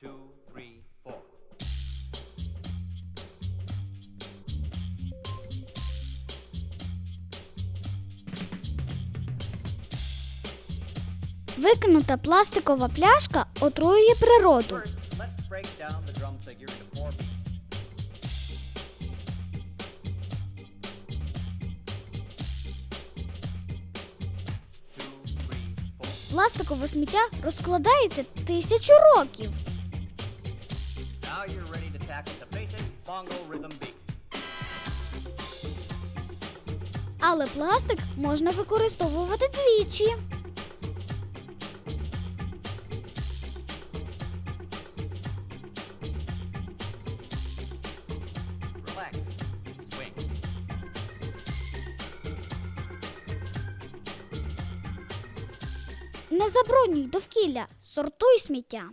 two, three, four. Викинута пластикова пляшка отруює природу. Let's break down the drum figure into four beats. Two, three, four. Пластикове сміття розкладається тисячу років. Now you're ready to tackle the basic bongo rhythm beat. Але пластик можна використовувати двічі. Relax. Swing. Не забруднюй довкілля, сортуй сміття.